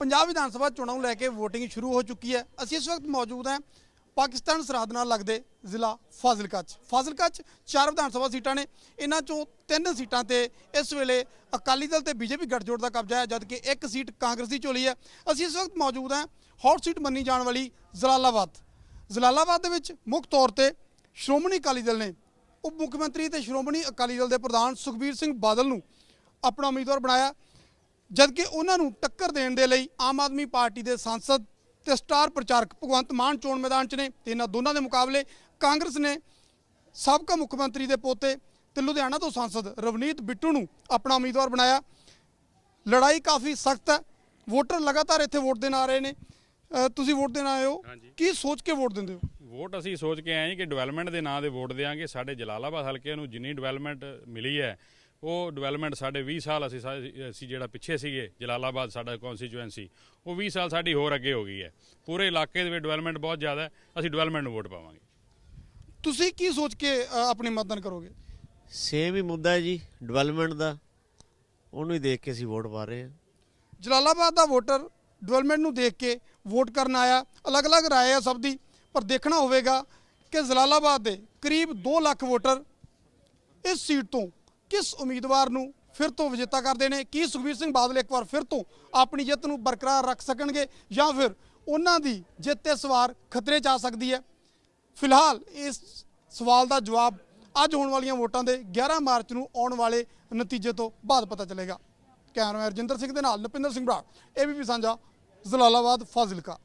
ਪੰਜਾਬ ਵਿਧਾਨ ਸਭਾ ਚੋਣਾਂ ਨੂੰ ਲੈ ਕੇ VOTING ਸ਼ੁਰੂ ਹੋ ਚੁੱਕੀ ਹੈ। ਅਸੀਂ ਇਸ ਵਕਤ ਮੌਜੂਦ ਹਾਂ ਪਾਕਿਸਤਾਨ ਸਰਹੱਦ ਨਾਲ ਲੱਗਦੇ ਜ਼ਿਲ੍ਹਾ ਫਾਜ਼ਿਲਕਾ 'ਚ। ਫਾਜ਼ਿਲਕਾ 'ਚ ਚਾਰ ਵਿਧਾਨ ਸਭਾ ਸੀਟਾਂ ਨੇ। ਇਹਨਾਂ ਚੋਂ ਤਿੰਨ ਸੀਟਾਂ ਤੇ ਇਸ ਵੇਲੇ ਅਕਾਲੀ ਦਲ ਤੇ ਬੀਜੇਪੀ ਗੱਠਜੋੜ ਦਾ ਕਬਜ਼ਾ ਹੈ, ਜਦਕਿ ਇੱਕ ਸੀਟ ਕਾਂਗਰਸ ਦੀ ਝੋਲੀ ਹੈ। ਅਸੀਂ ਇਸ ਵਕਤ ਮੌਜੂਦ ਹਾਂ ਹੌਟ ਸੀਟ ਮੰਨੀ ਜਾਣ ਵਾਲੀ ਜਲਾਲਾਬਾਦ। ਜਲਾਲਾਬਾਦ ਦੇ ਵਿੱਚ ਮੁੱਖ ਤੌਰ ਤੇ ਸ਼੍ਰੋਮਣੀ ਅਕਾਲੀ ਦਲ ਨੇ, ਉਪ ਮੁੱਖ ਮੰਤਰੀ ਤੇ ਸ਼੍ਰੋਮਣੀ ਅਕਾਲੀ ਦਲ ਦੇ ਪ੍ਰਧਾਨ ਸੁਖਬੀਰ ਸਿੰਘ ਬਾਦਲ ਨੂੰ ਆਪਣਾ ਉਮੀਦਵਾਰ ਬਣਾਇਆ। ਜਦਕਿ ਉਹਨਾਂ ਨੂੰ ਟੱਕਰ ਦੇਣ ਦੇ ਲਈ ਆਮ ਆਦਮੀ ਪਾਰਟੀ ਦੇ ਸਾਂਸਦ ਤੇ ਸਟਾਰ ਪ੍ਰਚਾਰਕ ਭਗਵੰਤ ਮਾਨ ਚੋਣ ਮੈਦਾਨ 'ਚ ਨੇ ਤੇ ਇਹਨਾਂ ਦੋਨਾਂ ਦੇ ਮੁਕਾਬਲੇ ਕਾਂਗਰਸ ਨੇ ਸਾਬਕਾ ਮੁੱਖ ਮੰਤਰੀ ਦੇ ਪੋਤੇ ਤੇ ਲੁਧਿਆਣਾ ਤੋਂ ਸਾਂਸਦ ਰਵਨੀਤ ਬਿੱਟੂ ਨੂੰ ਆਪਣਾ ਉਮੀਦਵਾਰ ਬਣਾਇਆ। ਲੜਾਈ ਕਾਫੀ ਸਖਤ ਹੈ। ਵੋਟਰ ਲਗਾਤਾਰ ਇੱਥੇ ਵੋਟ ਦੇਣ ਆ ਰਹੇ ਨੇ। ਤੁਸੀਂ ਵੋਟ ਦੇਣ ਆਏ ਹੋ। ਕੀ ਸੋਚ ਕੇ ਵੋਟ ਦਿੰਦੇ ਹੋ? ਵੋਟ ਅਸੀਂ ਸੋਚ ਕੇ ਆਏ ਹਾਂ ਕਿ ਡਿਵੈਲਪਮੈਂਟ ਦੇ ਨਾਂ ਤੇ ਵੋਟ ਦੇਾਂਗੇ ਸਾਡੇ ਜਲਾਲਾਬਾਦ ਹਲਕੇ ਨੂੰ ਜਿੰਨੀ ਡਿਵੈਲਪਮੈਂਟ ਮਿਲੀ ਹੈ ਉਹ ਡਿਵੈਲਪਮੈਂਟ ਸਾਡੇ 20 ਸਾਲ ਅਸੀਂ ਸਾ- ਅਸੀਂ ਜਿਹੜਾ ਪਿੱਛੇ ਸੀਗੇ ਜਲਾਲਾਬਾਦ ਸਾਡਾ ਕਨਸਟੀਚੁਐਂਸੀ ਉਹ 20 ਸਾਲ ਸਾਡੀ ਹੋਰ ਅੱਗੇ ਹੋ ਗਈ ਹੈ। ਪੂਰੇ ਇਲਾਕੇ ਦੇ ਵਿੱਚ ਡਿਵੈਲਪਮੈਂਟ ਬਹੁਤ ਜ਼ਿਆਦਾ ਹੈ ਅਸੀਂ ਡਿਵੈਲਪਮੈਂਟ ਨੂੰ ਵੋਟ ਪਾਵਾਂਗੇ। ਤੁਸੀਂ ਕੀ ਸੋਚ ਕੇ ਆਪਣੀ ਮਤਦਾਨ ਕਰੋਗੇ? ਸੇਮ ਹੀ ਮੁੱਦਾ ਹੈ ਜੀ ਡਿਵੈਲਪਮੈਂਟ ਦਾ। ਉਹਨੂੰ ਹੀ ਦੇਖ ਕੇ ਅਸੀਂ ਵੋਟ ਪਾ ਰਹੇ ਹਾਂ। ਜਲਾਲਾਬਾਦ ਦਾ ਵੋਟਰ ਡਿਵੈਲਪਮੈਂਟ ਨੂੰ ਦੇਖ ਕੇ ਵੋਟ ਕਰਨ ਆਇਆ ਅਲੱਗ-ਅਲੱਗ ਰਾਏ ਆ ਸਭ ਦੀ ਪਰ ਦੇਖਣਾ ਹੋਵੇਗਾ ਕਿ ਜਲਾਲਾਬਾਦ ਦੇ ਕਰੀਬ 2 ਲੱਖ ਵੋਟਰ ਇਸ ਸੀਟ ਤੋਂ ਕਿਸ ਉਮੀਦਵਾਰ ਨੂੰ ਫਿਰ ਤੋਂ ਵਿਜੇਤਾ ਕਰਦੇ ਨੇ? ਕੀ ਸੁਖਬੀਰ ਸਿੰਘ ਬਾਦਲ ਇੱਕ ਵਾਰ ਫਿਰ ਤੋਂ ਆਪਣੀ ਜਿੱਤ ਨੂੰ ਬਰਕਰਾਰ ਰੱਖ ਸਕਣਗੇ ਜਾਂ ਫਿਰ ਉਹਨਾਂ ਦੀ ਜਿੱਤ ਇਸ ਵਾਰ ਖਤਰੇ 'ਚ ਆ ਸਕਦੀ ਹੈ? ਫਿਲਹਾਲ ਇਸ ਸਵਾਲ ਦਾ ਜਵਾਬ ਅੱਜ ਹੋਣ ਵਾਲੀਆਂ ਵੋਟਾਂ ਦੇ 11 ਮਾਰਚ ਨੂੰ ਆਉਣ ਵਾਲੇ ਨਤੀਜੇ ਤੋਂ ਬਾਅਦ ਪਤਾ ਚੱਲੇਗਾ। ਕੈਮਰਾਮੈਨ ਰਜਿੰਦਰ ਸਿੰਘ ਦੇ ਨਾਲ ਨਪਿੰਦਰ ਸਿੰਘ ਬਰਾੜ ਏਬੀਪੀ ਸਾਂਝਾ, ਜਲਾਲਾਬਾਦ, ਫਾਜ਼ਿਲਕਾ।